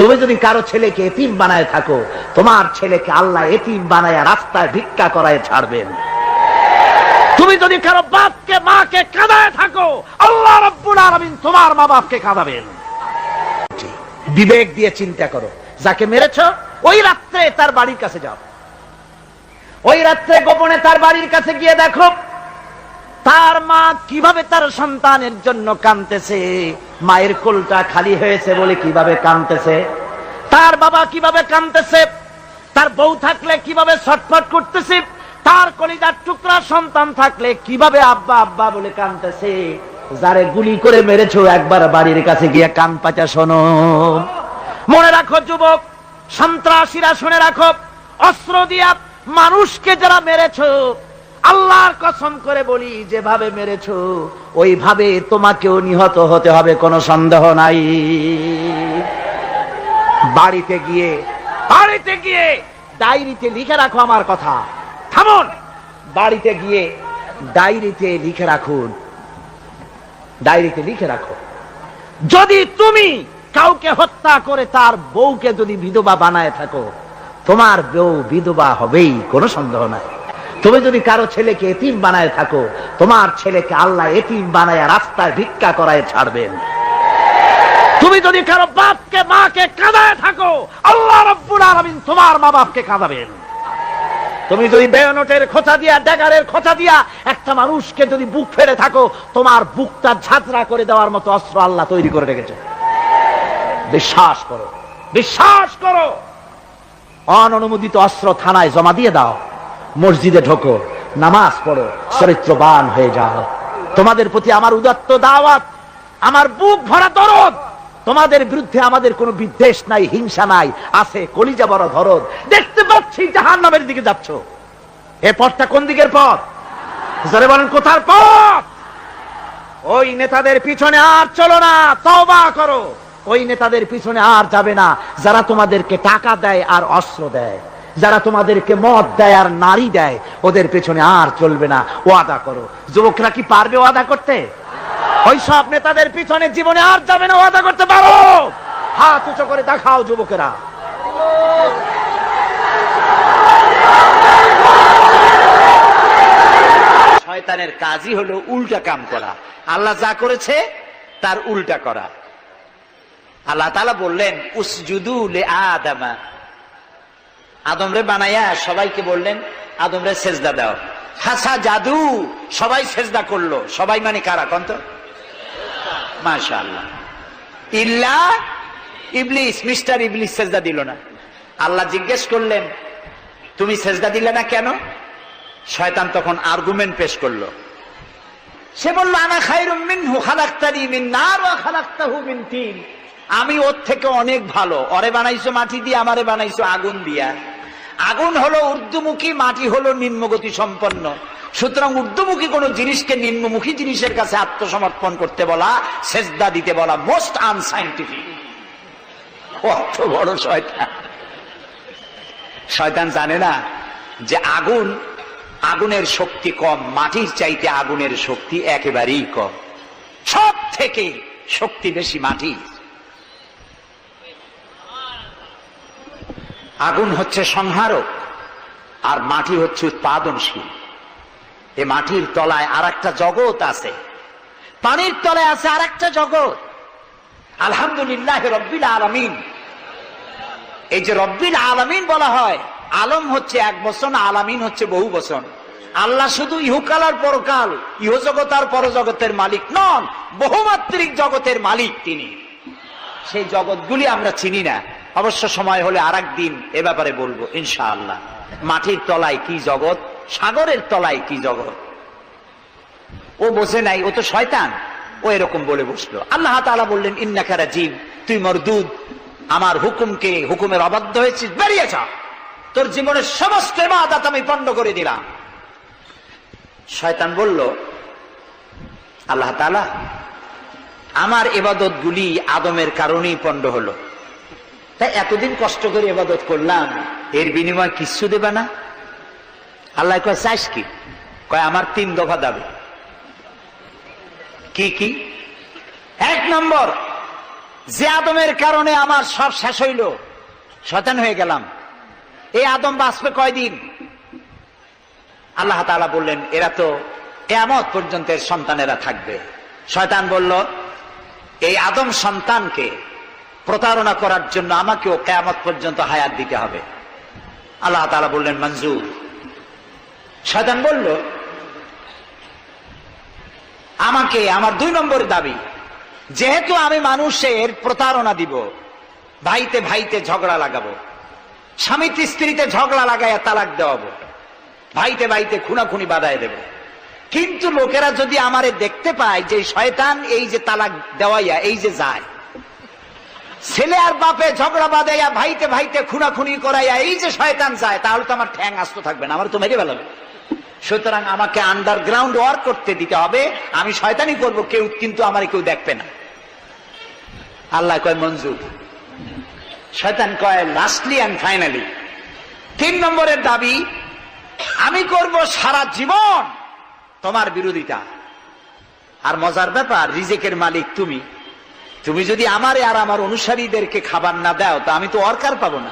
তুমি যদি কারও ছেলেকে এতিম বানায় থাকো, তোমার ছেলেকে আল্লাহ এতিম বানায় রাস্তায় ভিক্ষা করায় ছাড়বেন। তুমি যদি কারও বাপকে, মাকে কাঁদায় থাকো, আল্লাহ রব্বুল আলামিন তোমার মা বাপকে কাঁদাবেন। বিবেক দিয়ে চিন্তা করো, যাকে মেরেছ, ওই রাত্রে তার বাড়ির কাছে যাও। ওই রাত্রে গোপনে তার বাড়ির কাছে গিয়ে দেখো তার মা কীভাবে তার সন্তানের জন্য কাঁদতেছে? মায়ের কোলটা খালি হয়েছে বলে কীভাবে কাঁদতেছে? তার বাবা কীভাবে কাঁদতেছে? তার বউ থাকলে কীভাবে ছটফট করতেছে? তার কলিজার টুকরা সন্তান থাকলে কীভাবে আব্বা আব্বা বলে কাঁদতেছে? যারে গুলি করে মেরেছো, একবার বাড়ির কাছে গিয়ে কান পাচা শোনো। মনে রাখো যুবক, সন্ত্রাসীরা শুনে রাখো, অস্ত্র দিয়া মানুষকে যারা মেরেছো আল্লাহর কসম করে বলি, যেভাবে মেরেছো, ওইভাবে তোমাকেও নিহত হতে হবে, কোনো সন্দেহ নাই। বাড়িতে গিয়ে বাড়িতে গিয়ে ডায়েরিতে লিখে রাখো আমার কথা। থামুন! বাড়িতে গিয়ে ডায়েরিতে লিখে রাখুন। ডায়েরিতে লিখে রাখো। যদি তুমি কাউকে হত্যা করে তার বউকে যদি বিধবা বানায় থাকো, তোমার বউ বিধবা হবেই, কোনো সন্দেহ নাই। তুমি যদি কারও ছেলেকে এতিম বানায় থাকো, তোমার ছেলেকে আল্লাহ এতিম বানায় রাস্তায় ভিক্ষা করায় ছাড়বেন। তুমি যদি কারও বাপকে, মাকে কাঁদায় থাকো, আল্লাহ রব্বুল আলামিন তোমার মা বাপকে কাঁদাবেন। তুমি যদি বেয়নটের খোঁচা দিয়া, ড্যাগারের খোঁচা দিয়া একটা মানুষকে যদি বুক ফেরে থাকো, তোমার বুকটা ঝাঁঝরা করে দেওয়ার মতো অস্ত্র আল্লাহ তৈরি করে রেখেছে। বিশ্বাস করো বিশ্বাস করো। অননুমোদিত অস্ত্র থানায় জমা দিয়ে দাও। মসজিদে ঢোকো, নামাজ পড়ো, চরিত্রবান হয়ে যাও। তোমাদের প্রতি আমার উদাত্ত দাওয়াত, আমার বুক ভরা দরদ, তোমাদের বিরুদ্ধে আমাদের কোনো বিদ্বেষ নাই, হিংসা নাই, আছে কলিজা বড় ধরদ দেখতে পাচ্ছি জাহান নামের দিকে যাচ্ছ। এ পথটা কোন দিকের পথ? জোরে বলেন, কোথার পথ? ওই নেতাদের পিছনে আর চলো না, তওবা করো। ওই নেতাদের পিছনে আর যাবে না, যারা তোমাদেরকে টাকা দেয় আর অস্ত্র দেয়। যারা তোমাদেরকে মদ দেয় আর নারী দেয়, ওদের পেছনে আর চলবে না। ওয়াদা করো। যুবকরা কি পারবে ওয়াদা করতে? ওই সব নেতাদের পিছনে জীবনে আর যাবে না ওয়াদা করতে পারো! হাত উঁচু করে দেখাও যুবকেরা। শয়তানের কাজই হলো উল্টা কাম করা। আল্লাহ যা করেছে, তার উল্টা করা। আল্লাহ তালা বললেন, উসজুদু লে আদামা। আদমরে বানাইয়া সবাইকে বললেন, আদমরে সেজদা দাও। হাসা জাদু, সবাই সেজদা করল। সবাই মানে কারা কন্ত মাশা ইল্লা ইবলিস, মিস্টার ইবলিস সেজদা দিল না। আল্লাহ জিজ্ঞেস করলেন, তুমি সেজদা দিলে না কেন? শয়তান তখন আর্গুমেন্ট পেশ করল। সে বলল, আনা খাইরুম মিনহু, খালাক্তানি মিন নার ওয়া খালাক্তাহু মিন তিন। আমি ওর থেকে অনেক ভালো। ওরে বানাইছো মাটি দিয়ে, আমারে বানাইছো আগুন দিয়া। আগুন হলো ঊর্ধ্বমুখী, মাটি হলো নিম্নগতি সম্পন্ন। সুতরাং ঊর্ধ্বমুখী কোন জিনিসকে নিম্নমুখী জিনিসের কাছে আত্মসমর্পণ করতে বলা, সেজদা দিতে বলা মোস্ট আনসাইন্টিফিক কত বড় শয়তান। শয়তান জানে না যে আগুন, আগুনের শক্তি কম, মাটির চাইতে আগুনের শক্তি একেবারেই কম। সব থেকে শক্তি বেশি মাটি আগুন হচ্ছে সংহারক, আর মাটি হচ্ছে উৎপাদনশীল। এ মাটির তলায় আর একটা জগৎ আছে। পানির তলায় আছে আর একটা জগৎ। আলহামদুলিল্লাহ রব্বিল আলমিন। এই যে রব্বিল আলমিন বলা হয়, আলম হচ্ছে এক বছর আলামিন হচ্ছে বহু বছর আল্লাহ শুধু ইহুকাল আর পরকাল ইহ জগৎ আর পরজগতের মালিক নন, বহুমাত্রিক জগতের মালিক তিনি। সেই জগৎগুলি আমরা চিনি না। অবশ্য সময় হলে আর দিন এ ব্যাপারে বলব, ইনশাআল্লাহ। মাটির তলায় কি জগৎ, সাগরের তলায় কি জগৎ? ও বোঝে নাই, ও তো শয়তান। ও এরকম বলে বসল। আল্লাহ তাআলা বললেন ইন্নাকারা জীব তুই মরদুদ আমার হুকুমকে, হুকুমের অবাধ্য হয়েছিস, বেরিয়ে যা। তোর জীবনের সমস্ত ইবাদত আমি পণ্ড করে দিলাম। শয়তান বলল, আল্লাহ তাআলা, আমার এবাদত গুলি আদমের কারণেই পণ্ড হলো। তাই এতদিন কষ্ট করে এবাদত করলাম। এর বিনিময় কিচ্ছু দেবে না? আল্লাহ কয় চাইস কি? কয়, আমার তিন দফা দাবি। কি কি? এক নম্বর, যে আদমের কারণে আমার সব শেষ হইল, শয়তান হয়ে গেলাম। এই আদম বাঁচবে কয়দিন? আল্লাহ তাআলা বললেন, এরা তো কেয়ামত পর্যন্ত সন্তানেরা থাকবে। শয়তান বলল, এই আদম সন্তানকে প্রতারণা করার জন্য আমাকেও কেয়ামত পর্যন্ত হায়াত দিতে হবে। আল্লাহ তাআলা বললেন, মঞ্জুর। শয়তান বলল, আমাকে, আমার দুই নম্বর দাবি, যেহেতু আমি মানুষের প্রতারণা দিব, ভাইতে ভাইতে ঝগড়া লাগাবো স্বামীতে স্ত্রীতে ঝগড়া লাগাইয়া তালাক দেওয়াবো, ভাইতে ভাইতে খুনাখুনি বাধায় দেব। কিন্তু লোকেরা যদি আমারে দেখতে পায় যে শয়তান এই যে তালাক দেওয়াইয়া, এই যে যায় ছেলে আর বাপে ঝগড়া বাঁধাইয়া ভাইতে ভাইতে খুনাখুনি করাইয়া এই যে শয়তান যায় তাহলে তো আমার ঠ্যাং আসতে থাকবে না, আমার তো মেরে ফেলাবে। সুতরাং আমাকে আন্ডারগ্রাউন্ড ওয়ার্ক করতে দিতে হবে, আমি শয়তানি করব, কেউ কিন্তু আমার কেউ দেখবে না। আল্লাহ কয়, মঞ্জুর। শয়তান কয় লাস্টলি অ্যান্ড ফাইনালি তিন নম্বরের দাবি, আমি করব সারা জীবন তোমার বিরোধিতা। আর মজার ব্যাপার, রিজেকের মালিক তুমি। তুমি যদি আমারে আর আমার অনুসারীদেরকে খাবার না দাও, তা আমি তো অর্কার পাবো না।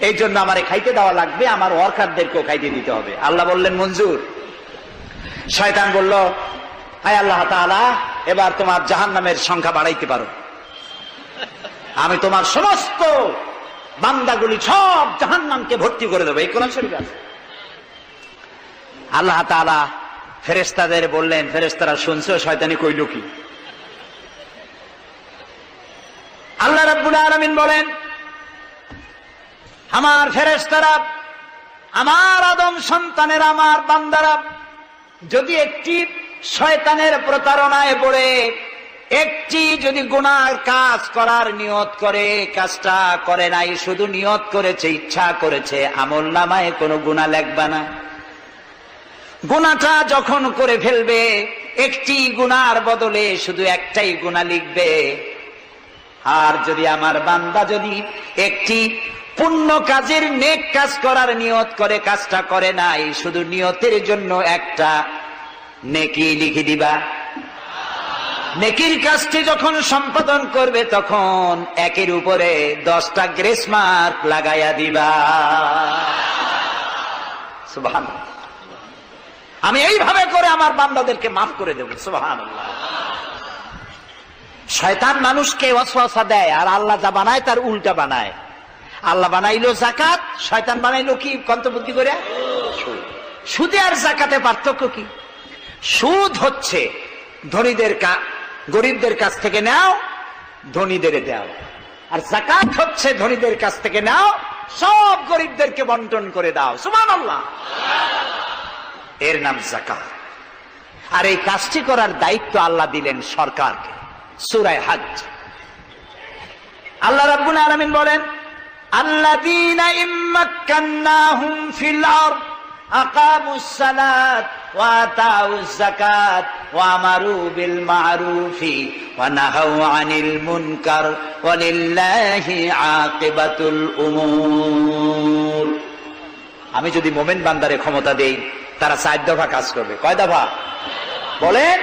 এই জন্য আমারে খাইতে দেওয়া লাগবে, আমার অর্কারদেরকেও খাইতে দিতে হবে। আল্লাহ বললেন, মঞ্জুর। শয়তান বলল, হায় আল্লাহ তাআলা, এবার তোমার জাহান নামের সংখ্যা বাড়াইতে পারো। আমি তোমার সমস্ত বান্দাগুলি সব জাহান নামকে ভর্তি করে দেবো। এই কোন আল্লাহ তাআলা ফেরেস্তাদের বললেন ফেরেস্তারা শুনছো, শয়তানি কইল কি? আল্লাহ রাব্বুল আলামিন বলেন, আমার ফেরেস্তারা আমার আদম সন্তানের, আমার বান্দারা, যদি একটি শয়তানের প্রতারণায় পড়ে, একটি যদি গুনার কাজ করার নিয়ত করে, কাজটা করে নাই, শুধু নিয়ত করেছে, ইচ্ছা করেছে, আমল নামায় কোনো গুণা লেখবা না। গুণাটা যখন করে ফেলবে, একটি গুনার বদলে শুধু একটাই গুণা লিখবে। আর যদি আমার বান্দা যদি একটি পুণ্য কাজের নেক কাজ করার নিয়ত করে, কাজটা করে নাই, শুধু নিয়তের জন্য একটা নেকি লিখে দিবা। নেকির কাজটি যখন সম্পাদন করবে, তখন একের উপরে দশটা গ্রেস মার্ক লাগাইয়া দিবা। আমি এইভাবে করে আমার বান্দাদেরকে মাফ করে দেব। সুবাহান শয়তান মানুষকে ওয়াসওয়াসা দেয়, আর আল্লাহ যা বানায় তার উল্টা বানায়। আল্লাহ বানাইলো জাকাত শয়তান বানাইলো কি? কন্তবুদ্ধি করে? সুদে আর জাকাতে পার্থক্য কি? সুদ হচ্ছে ধনীদের গরিবদের কাছ থেকে নাও, ধনীদের দাও। আর জাকাত হচ্ছে ধনীদের কাছ থেকে নাও, সব গরিবদেরকে বন্টন করে দাও। সুমান আল্লাহ এর নাম জাকাত আর এই কাজটি করার দায়িত্ব আল্লাহ দিলেন সরকারকে। সুরায় হাজ আল্লাহ রাব্বুল আলামিন বলেন, আল্লাযীনা ফিল আকামুস সালাত, ওয়া যাকাত, ওয়া আমারু বিল মা'রুফি, ওয়া নাহাউ আনিল মুনকার আকিবাতুল উমুর। আমি যদি মোমেন বান্দারে ক্ষমতা দেই, তারা চার দফা কাজ করবে। কয় দফা? বলেন।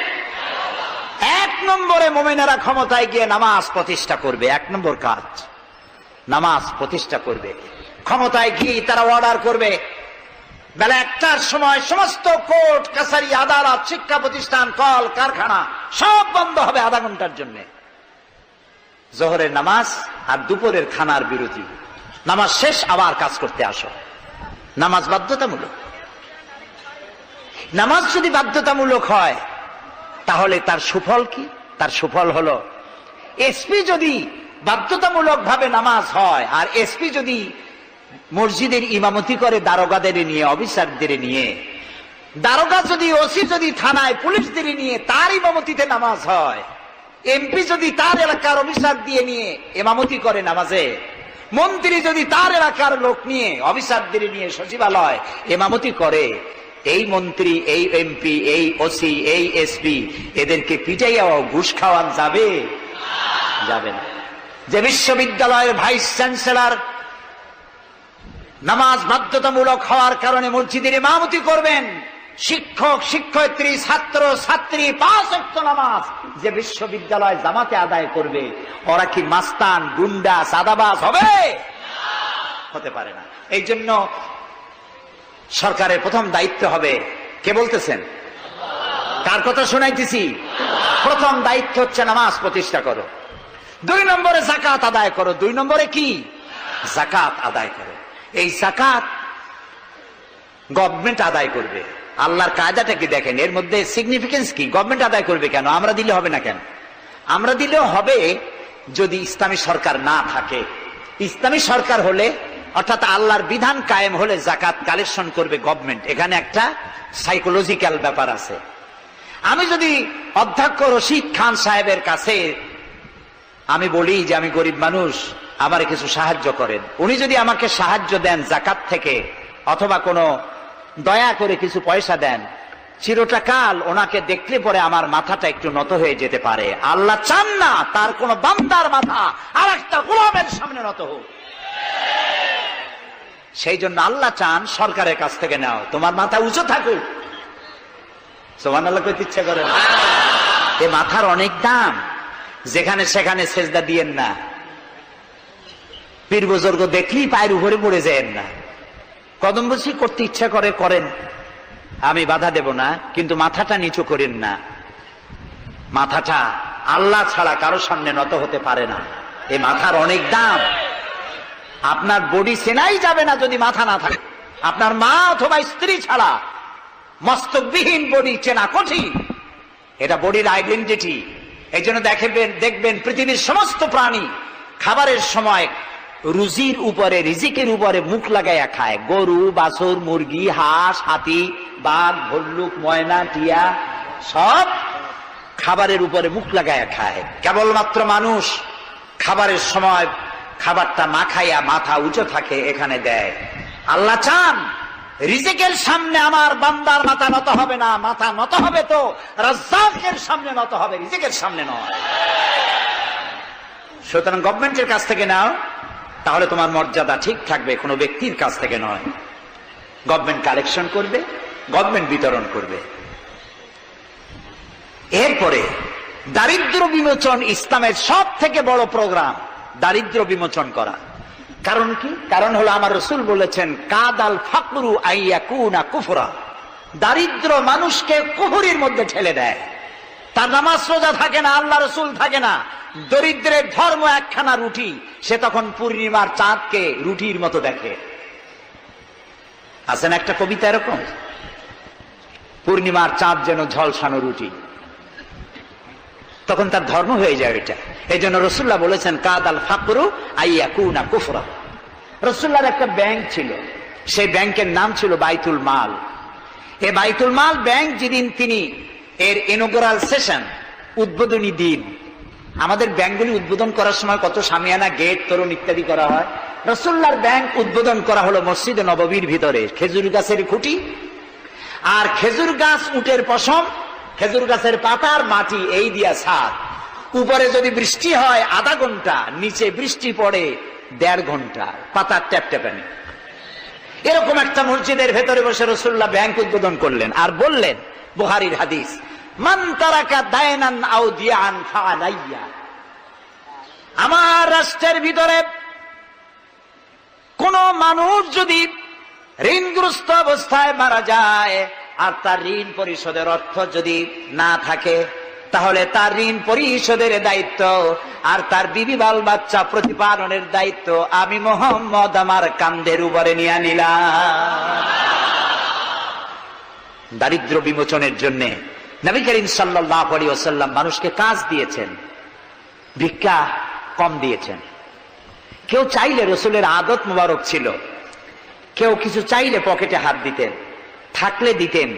নম্বরে মোমেনেরা ক্ষমতায় গিয়ে নামাজ প্রতিষ্ঠা করবে। এক নম্বর কাজ। নামাজ প্রতিষ্ঠা করবে। ক্ষমতায় গিয়ে তারা অর্ডার করবে। বেলা একটার সময় সমস্ত কোর্ট, কাছারি, আদালত, শিক্ষা প্রতিষ্ঠান, কল, কারখানা সব বন্ধ হবে আধা ঘণ্টার জন্য। জোহরের নামাজ আর দুপুরের খানার বিরতি। নামাজ শেষ, আবার কাজ করতে আসো। নামাজ বাধ্যতামূলক। নামাজ যদি বাধ্যতামূলক হয়, তাহলে তার সুফল কি? তার সুফল হলো। এসপি যদি বাধ্যতামূলক ভাবে নামাজ হয়, আর এসপি যদি মসজিদের ইমামতি করে দারোগাদের নিয়ে, অফিসারদের নিয়ে, দারোগা যদি, ওসি যদি থানায় পুলিশদের নিয়ে তার ইমামতিতে নামাজ হয়, এমপি যদি তার এলাকার অফিসার দিয়ে নিয়ে এমামতি করে নামাজে, মন্ত্রী যদি তার এলাকার লোক নিয়ে, অফিসারদের নিয়ে সচিবালয় এমামতি করে এই মন্ত্রী, এই এমপি, এই ওসি, এই এসপি, এদেরকে পিটাইয়া ঘুষ খাওয়ান যাবে? যাবে না। যে বিশ্ববিদ্যালয়ের ভাইস চ্যান্সেলর নামাজ বাধ্যতামূলক হওয়ার কারণে মসজিদের ইমামতি করবেন, শিক্ষক, শিক্ষয়িত্রী, ছাত্র, ছাত্রী, পাঁচ অক্ট নামাজ যে বিশ্ববিদ্যালয় জামাতে আদায় করবে, ওরা কি মাস্তান, গুন্ডা সাদাবাস হবে? হতে পারে না। এই জন্য সরকারের প্রথম দায়িত্ব হবে। কে বলতেছেন? কার কথা শোনাইতেছি? প্রথম দায়িত্ব হচ্ছে নামাজ প্রতিষ্ঠা করো। দুই নম্বরে জাকাত আদায় করো। দুই নম্বরে কি? জাকাত আদায় করো। এই জাকাত গভর্নমেন্ট আদায় করবে। আল্লাহর কায়দাটা কি দেখেন? এর মধ্যে সিগনিফিকেন্স কি? গভর্নমেন্ট আদায় করবে কেন? আমরা দিলে হবে না কেন? আমরা দিলেও হবে যদি ইসলামী সরকার না থাকে। ইসলামী সরকার হলে অর্থাৎ আল্লাহর বিধান কায়েম হলে জাকাত কালেকশন করবে গভর্নমেন্ট এখানে একটা সাইকোলজিক্যাল ব্যাপার আছে। আমি যদি অধ্যক্ষ রশিদ খান সাহেবের কাছে আমি বলি যে আমি গরিব মানুষ, আমার কিছু সাহায্য করেন। উনি যদি আমাকে সাহায্য দেন জাকাত থেকে, অথবা কোনো দয়া করে কিছু পয়সা দেন, চিরটা কাল ওনাকে দেখলে পরে আমার মাথাটা একটু নত হয়ে যেতে পারে। আল্লাহ চান না তার কোন বান্দার মাথা আর একটা গোলামের সামনে নত হোক। সেই জন্য আল্লাহ চান সরকারের কাছ থেকে নাও। তোমার মাথা উঁচু থাকুক। সোমান আল্লাহ ইচ্ছা করে না। এ মাথার অনেক দাম। যেখানে সেখানে সেজদা দিয়েন না। পীর বুজুর্গ দেখলেই পায়ের উপরে পড়ে যায়েন না। কদম বসি করতে ইচ্ছা করে, করেন। আমি বাধা দেব না, কিন্তু মাথাটা নিচু করেন না। মাথাটা আল্লাহ ছাড়া কারও সামনে নত হতে পারে না। এই মাথার অনেক দাম। আপনার বডি সেনাই যাবে না যদি মাথা না থাকে। আপনার মা অথবা স্ত্রী ছাড়া মস্তকবিহীন বডি চেনা কঠিন। এটা বডির আইডেন্টিটি এই জন্য দেখবেন দেখবেন পৃথিবীর সমস্ত প্রাণী খাবারের সময় রুজির উপরে, রিজিকের উপরে মুখ লাগাইয়া খায়। গরু, বাছুর, মুরগি, হাঁস, হাতি, বাঘ, ভল্লুক, ময়না, টিয়া, সব খাবারের উপরে মুখ লাগাইয়া খায়। কেবলমাত্র মানুষ খাবারের সময় খাবারটা মাখাইয়া মাথা উঁচু থাকে, এখানে দেয়। আল্লাহ চান, রিজেকের সামনে আমার বান্দার মাথা নত হবে না, মাথা নত হবে তো, রাজ্জাকের সামনে নত হবে, রিজেকের সামনে নয়। সুতরাং গভর্নমেন্টের কাছ থেকে নাও, তাহলে তোমার মর্যাদা ঠিক থাকবে, কোনো ব্যক্তির কাছ থেকে নয়। গভর্নমেন্ট কালেকশন করবে গভর্নমেন্ট বিতরণ করবে। এরপরে, দারিদ্র বিমোচন ইসলামের সব থেকে বড় প্রোগ্রাম দারিদ্র বিমোচন করা। কারণ কি? কারণ হলো আমার রসুল বলেছেন, কাদাল ফাকরু আইয়া কুনা কুফরা। দারিদ্র মানুষকে কুহুরির মধ্যে ঠেলে দেয়। তার নামাজ রোজা থাকে না, আল্লাহ রসুল থাকে না। দরিদ্রের ধর্ম একখানা রুটি, সে তখন পূর্ণিমার চাঁদকে রুটির মতো দেখে। আছেন একটা কবিতা এরকম? পূর্ণিমার চাঁদ যেন ঝলসানো রুটি। তখন তার ধর্ম হয়ে যায় এটা এই জন্য রসুল্লাহ বলেছেন কাদ আল ফাকরু আইয়া কুনা কুফরা। রসুল্লাহর একটা ব্যাংক ছিল। সেই ব্যাংকের নাম ছিল বাইতুল মাল। এ বাইতুল মাল ব্যাংক যেদিন তিনি এর ইনোগ্রাল সেশন উদ্বোধনী দিন, আমাদের ব্যাংকগুলি উদ্বোধন করার সময় কত সামিয়ানা, গেট, তরুণ ইত্যাদি করা হয়। রসুল্লাহর ব্যাংক উদ্বোধন করা হলো মসজিদে নববীর ভিতরে, খেজুর গাছের খুঁটি। আর খেজুর গাছ উটের পশম খেজুর গাছের পাতার মাটি এই দিয়া ছাদ। উপরে যদি বৃষ্টি হয় আধা ঘণ্টা, নিচে বৃষ্টি পড়ে দেড় ঘণ্টা, পাতার ট্যাপ ট্যাপানি এরকম একটা মসজিদের ভেতরে বসে রসুল্লাহ ব্যাংক উদ্বোধন করলেন আর বললেন বুহারির হাদিস আমার রাষ্ট্রের ভিতরে কোন মানুষ যদি ঋণগ্রস্ত অবস্থায় মারা যায় আর তার ঋণ পরিশোধের অর্থ যদি না থাকে, তাহলে তার ঋণ পরিশোধের দায়িত্ব আর তার বিবি বাল বাচ্চা প্রতিপালনের দায়িত্ব আমি মোহাম্মদ আমার কান্দের উপরে নিয়ে নিলাম দারিদ্র বিমোচনের জন্য নবী করিম সাল্লাহ আলী ওসাল্লাম মানুষকে কাজ দিয়েছেন, ভিক্ষা কম দিয়েছেন। কেউ চাইলে রসুলের আদত মোবারক ছিল, কেউ কিছু চাইলে পকেটে হাত দিতেন। থাকলে দিতেন।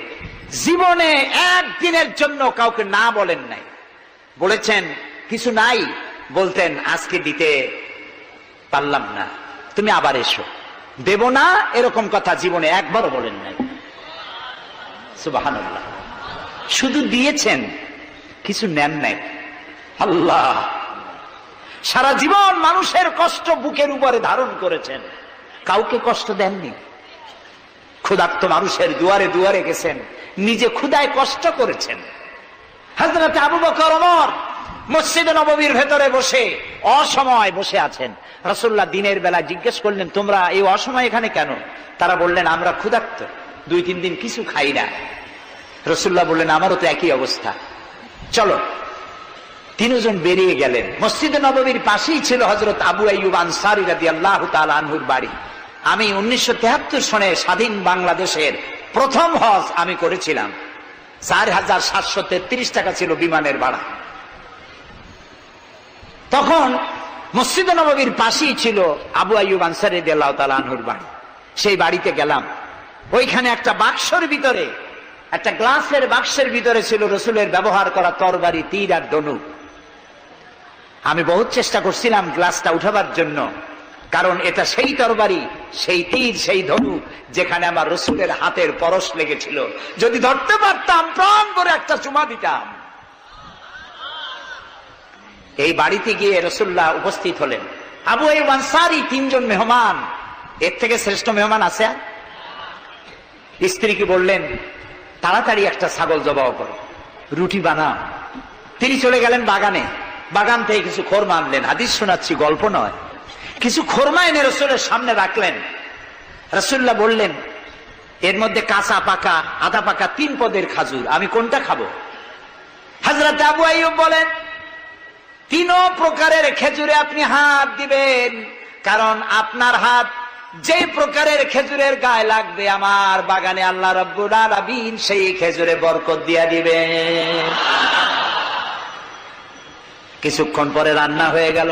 জীবনে একদিনের জন্য কাউকে না বলেন নাই। বলেছেন, কিছু নাই। বলতেন, আজকে দিতে পারলাম না। তুমি আবার এসো। দেব না এরকম কথা জীবনে একবারও বলেন নাই। সুবাহান্লাহ শুধু দিয়েছেন, কিছু নেন নাই। আল্লাহ! সারা জীবন মানুষের কষ্ট বুকের উপরে ধারণ করেছেন। কাউকে কষ্ট দেননি। ক্ষুধার্ত মানুষের দুয়ারে দুয়ারে গেছেন, নিজে ক্ষুদায় কষ্ট করেছেন। হজরত আবু বকর নববীর ভেতরে বসে অসময় বসে আছেন। রসুল্লাহ দিনের বেলা জিজ্ঞেস করলেন, তোমরা এই অসময় এখানে কেন? তারা বললেন, আমরা দুই তিন দিন কিছু খাই না। রসুল্লাহ বললেন, আমারও তো একই অবস্থা। চলো। তিনজন বেরিয়ে গেলেন। মসজিদ নববীর পাশেই ছিল হজরত আবু আইয়ুব আনসারি আল্লাহ আনহুর বাড়ি। আমি উনিশশো সনে স্বাধীন বাংলাদেশের প্রথম হজ আমি করেছিলাম। চার হাজার সাতশো তেত্রিশ টাকা ছিল বিমানের ভাড়া। তখন মসজিদ নববীর পাশেই ছিল আবু আইয়ুব আনসারি আনহুর বাড়ি। সেই বাড়িতে গেলাম। ওইখানে একটা বাক্সর ভিতরে, একটা গ্লাসের বাক্সের ভিতরে ছিল রসুলের ব্যবহার করা তরবারি, তীর আর ধনুক আমি বহুত চেষ্টা করছিলাম গ্লাসটা উঠাবার জন্য। কারণ এটা সেই তরবারি, সেই তীর, সেই ধনু যেখানে আমার রসুলের হাতের পরশ লেগেছিল। যদি ধরতে পারতাম, প্রাণ করে একটা চুমা দিতাম। এই বাড়িতে গিয়ে রসুল্লাহ উপস্থিত হলেন। আবু আনসারি তিনজন মেহমান। এর থেকে শ্রেষ্ঠ মেহমান আছে? স্ত্রীকে বললেন, তাড়াতাড়ি একটা ছাগল জবাও করো, রুটি বানাও। তিনি চলে গেলেন বাগানে। বাগান থেকে কিছু খোর মানলেন। হাদিস শোনাচ্ছি, গল্প নয়। কিছু খোরমা এনে রসুলের সামনে রাখলেন। রসুল্লাহ বললেন, এর মধ্যে কাঁচা পাকা আধা পাকা তিন পদের খাজুর, আমি কোনটা খাব? হাজরত আবু আইয়ুব বলেন তিন প্রকারের খেজুরে আপনি হাত দিবেন, কারণ আপনার হাত যে প্রকারের খেজুরের গায়ে লাগবে, আমার বাগানে আল্লাহ রব্বুল আলামিন সেই খেজুরে বরকত দিয়া দিবেন। কিছুক্ষণ পরে রান্না হয়ে গেল।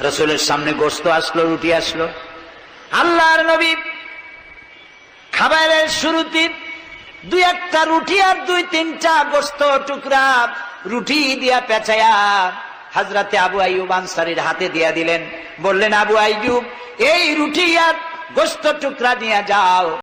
রসুলের সামনে গোস্ত আসলো, রুটি আসলো। আল্লাহর নবী খাবারের শুরুতে দুই একটা রুটি আর দুই তিনটা গোস্ত টুকরা রুটি দিয়া পেঁচায়া হাজরাতে আবু আইয়ুব আনসারির হাতে দিয়া দিলেন। বললেন, আবু আইয়ুব, এই রুটি আর গোস্ত টুকরা নিয়ে যাও।